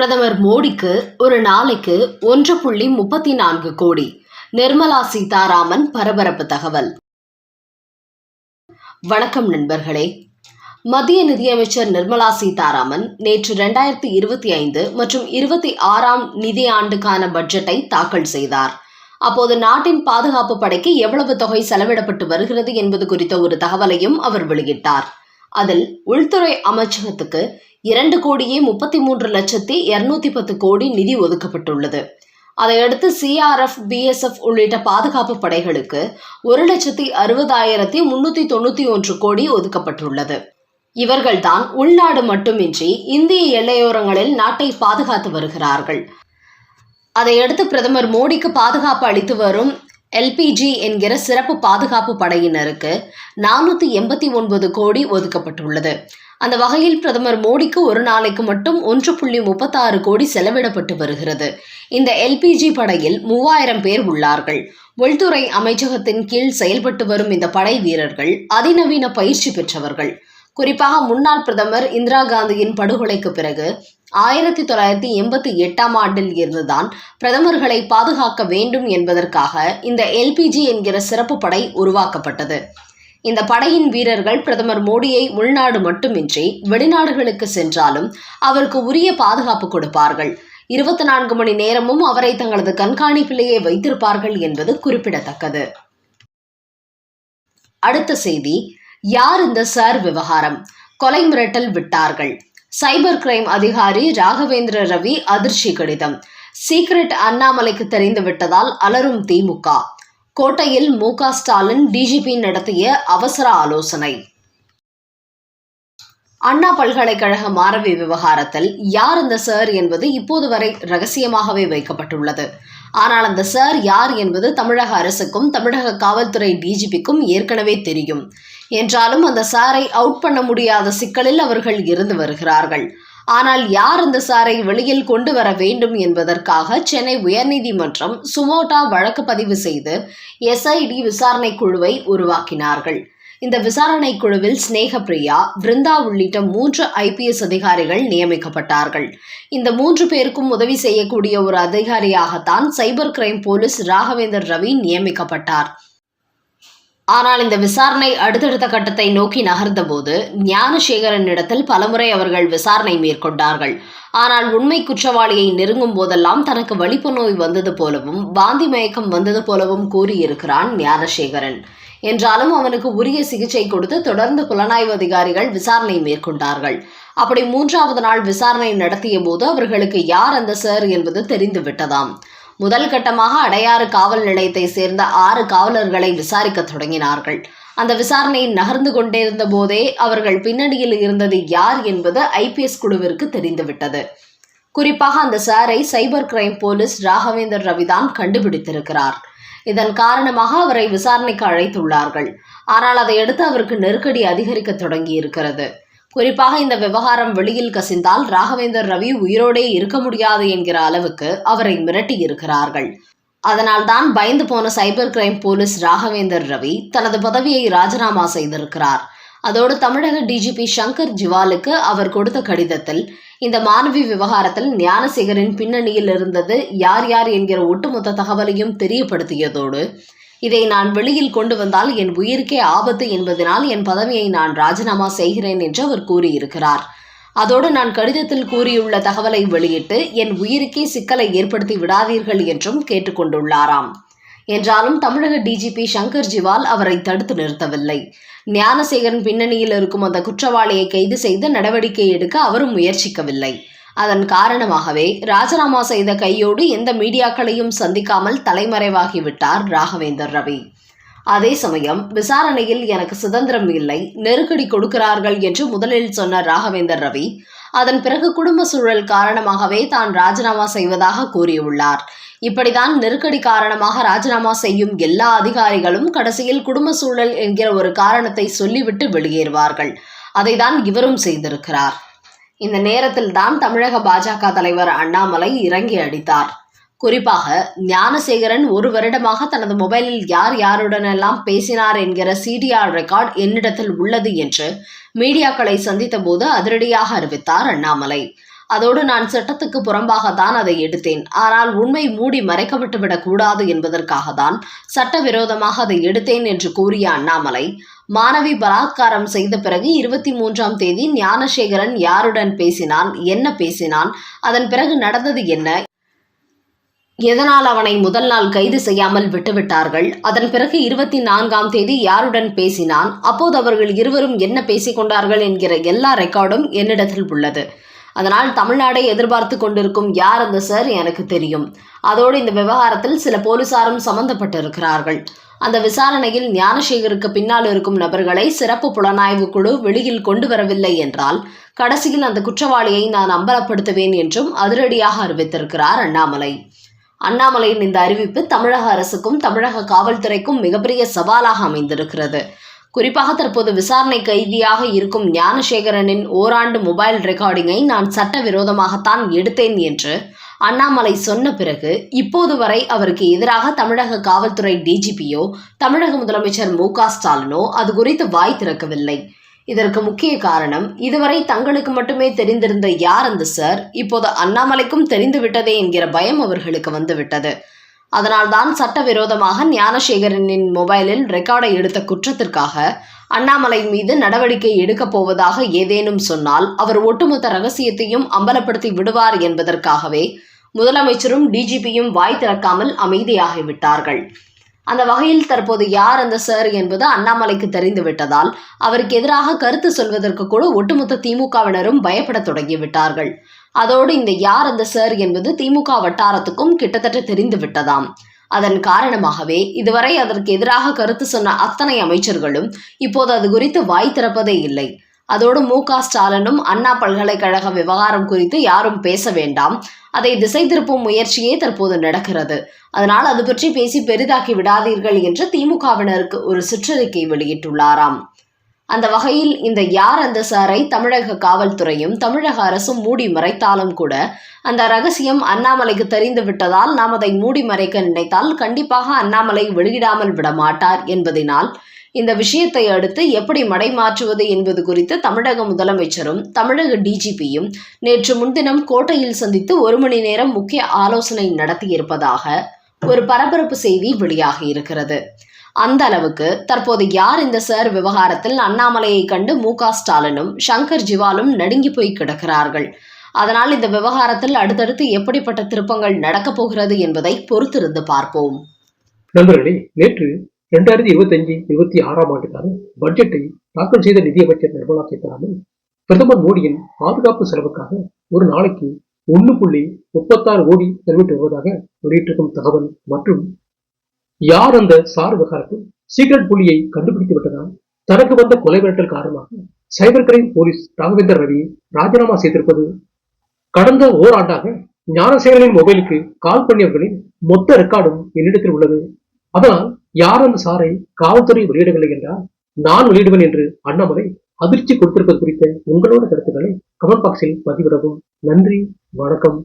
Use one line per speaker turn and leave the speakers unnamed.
பிரதமர் மோடிக்கு ஒரு நாளைக்கு ஒன்று புள்ளி முப்பத்தி நான்கு கோடி. நிர்மலா சீதாராமன் பரபரப்பு தகவல். வணக்கம் நண்பர்களே. மத்திய நிதியமைச்சர் நிர்மலா சீதாராமன் நேற்று இரண்டாயிரத்தி இருபத்தி ஐந்து மற்றும் இருபத்தி ஆறாம் நிதியாண்டுக்கான பட்ஜெட்டை தாக்கல் செய்தார். அப்போது நாட்டின் பாதுகாப்பு படைக்கு எவ்வளவு தொகை செலவிடப்பட்டு வருகிறது என்பது குறித்த ஒரு தகவலையும் அவர் வெளியிட்டார். அதில் உள்துறை அமைச்சகத்துக்கு இரண்டு கோடியே முப்பத்தி மூன்று லட்சத்தி இருநூத்தி பத்து கோடி நிதி ஒதுக்கப்பட்டுள்ளது. அதையடுத்து சிஆர்எஃப் பிஎஸ்எஃப் உள்ளிட்ட பாதுகாப்பு படைகளுக்கு ஒரு லட்சத்தி அறுபதாயிரத்தி முன்னூத்தி தொண்ணூத்தி ஒன்று கோடி ஒதுக்கப்பட்டுள்ளது. இவர்கள்தான் உள்நாடு மட்டுமின்றி இந்திய எல்லையோரங்களில் நாட்டை பாதுகாத்து வருகிறார்கள். அதையடுத்து பிரதமர் மோடிக்கு பாதுகாப்பு அளித்து வரும் எல்பிஜி என்கிற சிறப்பு பாதுகாப்பு படையினருக்கு நானூற்றி எண்பத்தி ஒன்பது கோடி ஒதுக்கப்பட்டுள்ளது. அந்த வகையில் பிரதமர் மோடிக்கு ஒரு நாளைக்கு மட்டும் ஒன்று புள்ளி முப்பத்தாறு கோடி செலவிடப்பட்டு வருகிறது. இந்த எல்பிஜி படையில் மூவாயிரம் பேர் உள்ளார்கள். உள்துறை அமைச்சகத்தின் கீழ் செயல்பட்டு வரும் இந்த படை வீரர்கள் அதிநவீன பயிற்சி பெற்றவர்கள். குறிப்பாக முன்னாள் பிரதமர் இந்திரா காந்தியின் படுகொலைக்கு பிறகு ஆயிரத்தி தொள்ளாயிரத்தி எண்பத்தி எட்டாம் ஆண்டில் இருந்துதான் பிரதமர்களை பாதுகாக்க வேண்டும் என்பதற்காக இந்த எல்பிஜி என்கிற சிறப்பு படை உருவாக்கப்பட்டது. இந்த படையின் வீரர்கள் பிரதமர் மோடியை உள்நாடு மட்டுமின்றி வெளிநாடுகளுக்கு சென்றாலும் அவருக்கு உரிய பாதுகாப்பு கொடுப்பார்கள். இருபத்தி நான்கு மணி நேரமும் அவரை தங்களது கண்காணிப்பிலேயே வைத்திருப்பார்கள் என்பது குறிப்பிடத்தக்கது. அடுத்த செய்தி யார் இந்த சார் விவகாரம்? கொலை மிரட்டல் விட்டார்கள். சைபர் கிரைம் அதிகாரி ராகவேந்திர ரவி அதிர்ச்சி கடிதம். சீக்ரெட் அண்ணாமலைக்கு தெரிந்து விட்டதால் அலரும் திமுக. கோட்டையில் மு க ஸ்டாலின் டிஜிபி நடத்திய அவசர ஆலோசனை. அண்ணா பல்கலைக்கழக மாணவி விவகாரத்தில் யார் இந்த சார் என்பது இப்போது வரை ரகசியமாகவே வைக்கப்பட்டுள்ளது. ஆனால் அந்த சார் யார் என்பது தமிழக அரசுக்கும் தமிழக காவல்துறை டிஜிபிக்கும் ஏற்கனவே தெரியும். என்றாலும் அந்த சாரை அவுட் பண்ண முடியாத சிக்கலில் அவர்கள் இருந்து வருகிறார்கள். ஆனால் யார் அந்த சாரை வெளியில் கொண்டு வர வேண்டும் என்பதற்காக சென்னை உயர்நீதிமன்றம் சுமோட்டா வழக்கு பதிவு செய்து எஸ்ஐடி விசாரணை குழுவை உருவாக்கினார்கள். இந்த விசாரணை குழுவில் ஸ்னேகப்பிரியா பிருந்தா உள்ளிட்ட மூன்று ஐபிஎஸ் அதிகாரிகள் நியமிக்கப்பட்டார்கள். இந்த மூன்று பேருக்கும் உதவி செய்யக்கூடிய ஒரு அதிகாரியாகத்தான் cyber crime police Raghavender Ravi நியமிக்கப்பட்டார். ஆனால் இந்த விசாரணை அடுத்தடுத்த கட்டத்தை நோக்கி நகர்ந்தபோது ஞானசேகரனிடத்தில் பலமுறை அவர்கள் விசாரணை மேற்கொண்டார்கள். ஆனால் உண்மை குற்றவாளியை நெருங்கும் போதெல்லாம் தனக்கு வலிப்பு நோய் வந்தது போலவும் வாந்தி மயக்கம் வந்தது போலவும் கூறியிருக்கிறான் ஞானசேகரன். என்றாலும் அவனுக்கு உரிய சிகிச்சை கொடுத்து தொடர்ந்து புலனாய்வு அதிகாரிகள் விசாரணை மேற்கொண்டார்கள். அப்படி மூன்றாவது நாள் விசாரணை நடத்திய போது அவர்களுக்கு யார் அந்த சார் என்பது தெரிந்து விட்டதாம் முதல் கட்டமாக அடையாறு காவல் நிலையத்தை சேர்ந்த ஆறு காவலர்களை விசாரிக்க தொடங்கினார்கள். அந்த விசாரணை நகர்ந்து கொண்டிருந்த போதே அவர்கள் பின்னணியில் இருந்தது யார் என்பது ஐபிஎஸ் குழுவிற்கு தெரிந்துவிட்டது. குறிப்பாக அந்த சாரை சைபர் கிரைம் போலீஸ் ராகவேந்தர் ரவிதான் கண்டுபிடித்திருக்கிறார். இதன் காரணமாக அவரை விசாரணைக்கு அழைத்துள்ளார்கள். ஆனால் அதையடுத்து அவருக்கு நெருக்கடி அதிகரிக்க தொடங்கி இருக்கிறது குறிப்பாக இந்த விவகாரம் வெளியில் கசிந்தால் ராகவேந்தர் ரவி உயிரோடே இருக்க முடியாது என்கிற அளவுக்கு அவரை மிரட்டி இருக்கிறார்கள் அதனால் தான் பயந்து போன cyber crime police Raghavender Ravi தனது பதவியை ராஜினாமா செய்திருக்கிறார். அதோடு தமிழக டிஜிபி சங்கர் ஜிவாலுக்கு அவர் கொடுத்த கடிதத்தில் இந்த மாணவி விவகாரத்தில் ஞானசேகரின் பின்னணியில் இருந்தது யார் யார் என்கிற ஒட்டுமொத்த தகவலையும் தெரியப்படுத்தியதோடு இதை நான் வெளியில் கொண்டு வந்தால் என் உயிருக்கே ஆபத்து என்பதனால் என் பதவியை நான் ராஜினாமா செய்கிறேன் என்று அவர் கூறியிருக்கிறார். அதோடு நான் கடிதத்தில் கூறியுள்ள தகவலை வெளியிட்டு என் உயிருக்கே சிக்கலை ஏற்படுத்தி விடாதீர்கள் என்றும் கேட்டுக்கொண்டுள்ளாராம். என்றாலும் தமிழக டிஜிபி சங்கர் ஜிவால் அவரை தடுத்து நிறுத்தவில்லை. ஞானசேகரன் பின்னணியில் இருக்கும் அந்த குற்றவாளியை கைது செய்து நடவடிக்கை எடுக்க அவரும் முயற்சிக்கவில்லை. அதன் காரணமாகவே ராஜினாமா செய்த கையோடு எந்த மீடியாக்களையும் சந்திக்காமல் தலைமறைவாகிவிட்டார் ராகவேந்தர் ரவி. அதே சமயம் விசாரணையில் எனக்கு சுதந்திரம் இல்லை நெருக்கடி கொடுக்கிறார்கள் என்று முதலில் சொன்ன ராகவேந்தர் ரவி அதன் பிறகு குடும்ப சூழல் காரணமாகவே தான் ராஜினாமா செய்வதாக கூறியுள்ளார். இப்படிதான் நெருக்கடி காரணமாக ராஜினாமா செய்யும் எல்லா அதிகாரிகளும் கடைசியில் குடும்ப சூழல் என்கிற ஒரு காரணத்தை சொல்லிவிட்டு வெளியேறுவார்கள். அதைதான் இவரும் செய்திருக்கிறார். இந்த நேரத்தில் தான் தமிழக பாஜக தலைவர் அண்ணாமலை இறங்கி அடித்தார். குறிப்பாக ஞானசேகரன் ஒரு வருடமாக தனது மொபைலில் யார் யாருடனெல்லாம் பேசினார் என்கிற சிடிஆர் ரெக்கார்ட் என்னிடத்தில் உள்ளது என்று மீடியாக்களை சந்தித்த போது அதிரடியாக அறிவித்தார் அண்ணாமலை. அதோடு நான் சட்டத்துக்கு புறம்பாகத்தான் அதை எடுத்தேன். ஆனால் உண்மை மூடி மறைக்கப்பட்டு விடக்கூடாது என்பதற்காக தான் சட்டவிரோதமாக அதை எடுத்தேன் என்று கூறிய அண்ணாமலை மாணவி பலாத்காரம் செய்த பிறகு இருபத்தி மூன்றாம் தேதி ஞானசேகரன் யாருடன் பேசினான் என்ன பேசினான் அதன் பிறகு நடந்தது என்ன எதனால் அவனை முதல் நாள் கைது செய்யாமல் விட்டுவிட்டார்கள் அதன் பிறகு இருபத்தி நான்காம் தேதி யாருடன் பேசினான் அப்போது அவர்கள் இருவரும் என்ன பேசிக்கொண்டார்கள் என்கிற எல்லா ரெக்கார்டும் என்னிடத்தில் உள்ளது. அதனால் தமிழ்நாடை எதிர்பார்த்து கொண்டிருக்கும் யார் அந்த சார்? எனக்கு தெரியும். அதோடு இந்த விவகாரத்தில் சில போலீசாரும் சம்பந்தப்பட்டிருக்கிறார்கள். அந்த விசாரணையில் ஞானசேகருக்கு பின்னால் இருக்கும் நபர்களை சிறப்பு புலனாய்வு குழு வெளியில் கொண்டு வரவில்லை என்றால் கடைசியில் அந்த குற்றவாளியை நான் அம்பலப்படுத்துவேன் என்றும் அதிரடியாக அறிவித்திருக்கிறார் அண்ணாமலை. அண்ணாமலையின் இந்த அறிவிப்பு தமிழக அரசுக்கும் தமிழக காவல்துறைக்கும் மிகப்பெரிய சவாலாக அமைந்திருக்கிறது. குறிப்பாக தற்போது விசாரணை கைதியாக இருக்கும் ஞானசேகரனின் ஓராண்டு மொபைல் ரெக்கார்டிங்கை நான் சட்டவிரோதமாகத்தான் எடுத்தேன் என்று அண்ணாமலை சொன்ன பிறகு இப்போது வரை அவருக்கு எதிராக தமிழக காவல்துறை டிஜிபியோ தமிழக முதலமைச்சர் மு ஸ்டாலினோ அது குறித்து வாய் திறக்கவில்லை. இதற்கு முக்கிய காரணம் இதுவரை தங்களுக்கு மட்டுமே தெரிந்திருந்த யார் அந்த சார்? இப்போது அண்ணாமலைக்கும் தெரிந்துவிட்டதே என்கிற பயம் அவர்களுக்கு வந்துவிட்டது. அதனால்தான் சட்டவிரோதமாக ஞானசேகரனின் மொபைலில் ரெக்கார்டை எடுத்த குற்றத்திற்காக அண்ணாமலை மீது நடவடிக்கை எடுக்கப் போவதாக ஏதேனும் சொன்னால் அவர் ஒட்டுமொத்த ரகசியத்தையும் அம்பலப்படுத்தி விடுவார் என்பதற்காகவே முதலமைச்சரும் டிஜிபியும் வாய் திறக்காமல் அமைதியாகிவிட்டார்கள். அந்த வகையில் தற்போது யார் அந்த சார் என்பது அண்ணாமலைக்கு தெரிந்துவிட்டதால் அவருக்கு எதிராக கருத்து சொல்வதற்கு கூட ஒட்டுமொத்த திமுகவினரும் பயப்படத் தொடங்கிவிட்டார்கள். அதோடு இந்த யார் அந்த சார் என்பது திமுக வட்டாரத்துக்கும் கிட்டத்தட்ட தெரிந்து விட்டதாம். அதன் காரணமாகவே இதுவரை அதற்கு எதிராக கருத்து சொன்ன அத்தனை அமைச்சர்களும் இப்போது அது குறித்து வாய் திறப்பதே இல்லை. அதோடு மு க ஸ்டாலினும் அண்ணா பல்கலைக்கழக விவகாரம் குறித்து யாரும் பேச வேண்டாம். அதை திசை திருப்பும் முயற்சியே தற்போது நடக்கிறது. அதனால் அது பற்றி பேசி பெரிதாக்கி விடாதீர்கள் என்று திமுகவினருக்கு ஒரு சுற்றறிக்கை வெளியிட்டுள்ளாராம். அந்த வகையில் இந்த யார் அந்த சாரை? தமிழக காவல்துறையும் தமிழக அரசும் மூடி மறைத்தாலும் கூட அந்த ரகசியம் அண்ணாமலைக்கு தெரிந்து விட்டதால் நாம் அதை மூடி மறைக்க நினைத்தால் கண்டிப்பாக அண்ணாமலை வெளியிடாமல் விட மாட்டார் என்பதனால் இந்த விஷயத்தை அடுத்து எப்படி மடைமாற்றுவது என்பது குறித்து தமிழக முதலமைச்சரும் தமிழக டிஜிபியும் நேற்று முன்தினம் கோட்டையில் சந்தித்து ஒரு மணி நேரம் முக்கிய ஆலோசனை நடத்தியிருப்பதாக ஒரு பரபரப்பு செய்தி வெளியாகி இருக்கிறது. அந்த அளவுக்கு தற்போது யார் இந்த சார் விவகாரத்தில் அண்ணாமலையை கண்டு மு ஸ்டாலினும் சங்கர் ஜிவாலும் நடுங்கி போய் கிடக்கிறார்கள்? அதனால் இந்த விவகாரத்தில் அடுத்தடுத்து எப்படிப்பட்ட திருப்பங்கள் நடக்கப் போகிறது என்பதை பொறுத்திருந்து பார்ப்போம்.
நண்பர்களே நேற்று இரண்டாயிரத்தி இருபத்தஞ்சு இருபத்தி ஆறாம் ஆண்டுக்கான பட்ஜெட்டை தாக்கல் செய்த நிதியமைச்சர் நிர்மலா சீதாராமன் பிரதமர் மோடியின் பாதுகாப்பு செலவுக்காக ஒரு நாளைக்கு ஒன்று புள்ளி முப்பத்தாறு கோடி செலவிட்டு வருவதாக வெளியிட்டிருக்கும் தகவல் மற்றும் யார் அந்த சார் விவகாரத்தில் சீக்ரெட் புள்ளியை கண்டுபிடித்து விட்டதால் தனக்கு வந்த கொலை மிரட்டல் காரணமாக சைபர் கிரைம் போலீஸ் ராகவேந்தர் ரவியை ராஜினாமா செய்திருப்பது கடந்த ஓராண்டாக ஞானசேகரனின் மொபைலுக்கு கால் பண்ணியவர்களின் மொத்த ரெக்கார்டும் என்னிடத்தில் உள்ளது. அதனால் யார் அந்த சாரை காவல்துறை வெளியிடவில்லை என்றால் நான் வெளியிடுவேன் என்று அண்ணாமலை அதிர்ச்சி கொடுத்திருப்பது குறித்த உங்களோட கருத்துக்களை கமெண்ட் பாக்ஸில் பதிவிடவும். நன்றி வணக்கம்.